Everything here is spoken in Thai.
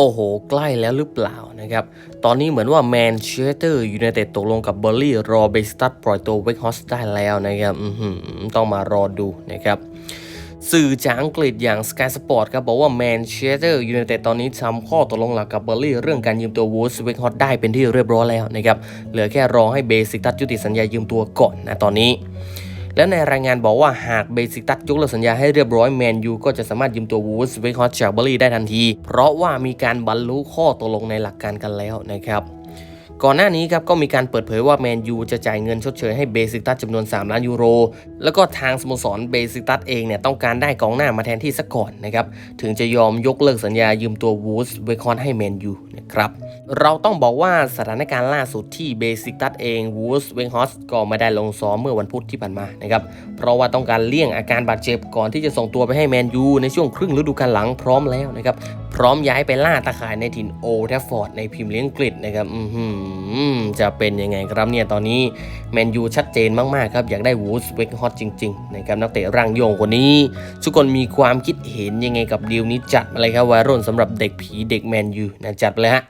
โอ้โห ใกล้แล้วหรือเปล่านะครับ ตอนนี้เหมือนว่าแมนเชสเตอร์ยูไนเต็ดตกลงกับเบอร์ลี่รอเบสตัดปล่อยตัวเวกฮอสได้แล้วนะครับต้องมารอดูนะครับสื่อจากอังกฤษอย่าง Sky Sport ครับบอกว่าแมนเชสเตอร์ยูไนเต็ดตอนนี้ทำข้อตกลงหลักกับเบอร์ลี่เรื่องการยืมตัววูดสเวกฮอตได้เป็นที่เรียบร้อยแล้วนะครับ เหลือแค่รอให้เบสิกตัดยุติสัญญายืมตัวก่อนนะตอนนี้ และในรายงานบอกว่าหากเบสิกตัดยกเลิกสัญญาให้เรียบร้อยแมนยูก็จะสามารถยืมตัววูดส์เวคฮอตจากเบอรี่ได้ทันที เพราะว่ามีการบรรลุข้อตกลงในหลักการกันแล้วนะครับ ก่อนหน้านี้ครับก็มีการเปิดเผยว่าแมนยูจะจ่ายเงินชดเชยให้เบสิกตัสจำนวน 3 ล้านยูโร แล้วก็ทางสโมสรเบสิกตัสเองเนี่ยต้องการได้กองหน้ามาแทนที่ซะก่อนนะครับ ถึงจะยอมยกเลิกสัญญายืมตัววูสเวคอนให้แมนยูนะครับเราต้องบอกว่าสถานการณ์ล่าสุดที่เบสิกตัสเองวูสเวงฮอสก็ไม่ได้ลงซ้อมเมื่อวันพุธที่ผ่านมานะครับเพราะว่าต้องการเลี่ยงอาการบาดเจ็บก่อนที่จะส่งตัวไปให้แมนยูในช่วงครึ่งฤดูกาลหลังพร้อมแล้วนะครับ พร้อมย้ายไปล่าตะข่ายในถิ่นโอแทฟฟอร์ดในพรีเมียร์ลีกอังกฤษนะครับอือหือจะเป็นยังไงครับเนี่ยตอนนี้แมนยูชัดเจนมาก ๆ ครับ อยากได้วูสเวกฮอตจริง ๆ นะครับ นักเตะร่างโยงคนนี้ ทุกคนมีความคิดเห็นยังไงกับดีลนี้จัดมาเลยครับวายรุ่นสำหรับเด็กผีเด็กแมนยูนะจัดเลยฮะ